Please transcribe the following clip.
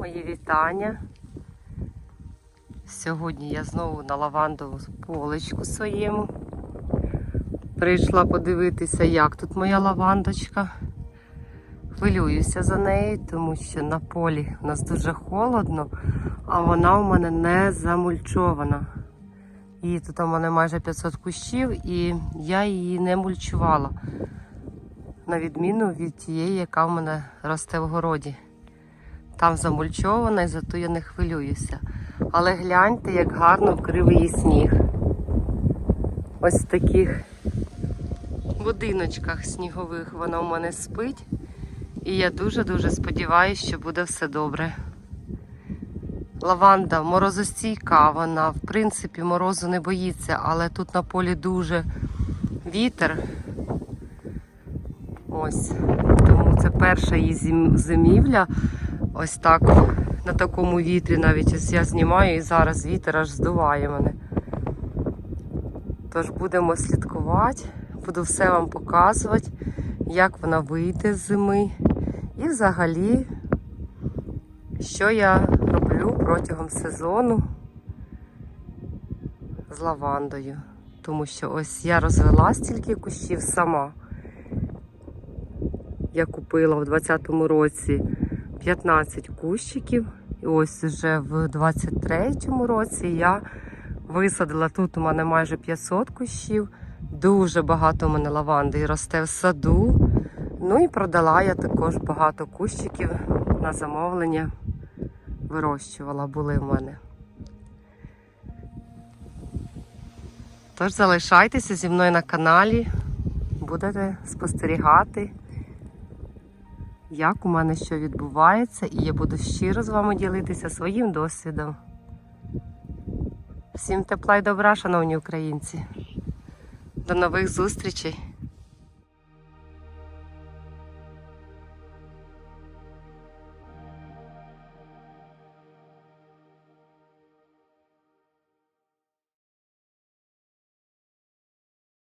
Мої вітання. Сьогодні я знову на лавандову поличку своєму. Прийшла подивитися, як тут моя лавандочка. Хвилююся за неї, тому що на полі у нас дуже холодно, а вона у мене не замульчована. І тут у мене майже 500 кущів, і я її не мульчувала. На відміну від тієї, яка в мене росте в городі. Там замульчована, і зато я не хвилююся. Але гляньте, як гарно вкрив її сніг. Ось в таких будиночках снігових вона у мене спить. І я дуже-дуже сподіваюся, що буде все добре. Лаванда морозостійка, вона в принципі морозу не боїться, але тут на полі дуже вітер. Ось. Тому це перша її зим- зимівля. Ось так на такому вітрі навіть ось я знімаю і зараз вітер аж здуває мене. Тож будемо слідкувати, буду все вам показувати, як вона вийде з зими. І взагалі, що я роблю протягом сезону з лавандою. Тому що ось я розвела стільки кущів сама. Я купила в 2020 році 15 кущиків. І ось вже в 23-му році я висадила тут у мене майже 500 кущів. Дуже багато у мене лаванди росте в саду. Ну і продала я також багато кущиків на замовлення. Вирощувала були в мене. Тож залишайтеся зі мною на каналі, будете спостерігати, як у мене що відбувається, і я буду щиро з вами ділитися своїм досвідом. Всім тепла і добра, шановні українці. До нових зустрічей!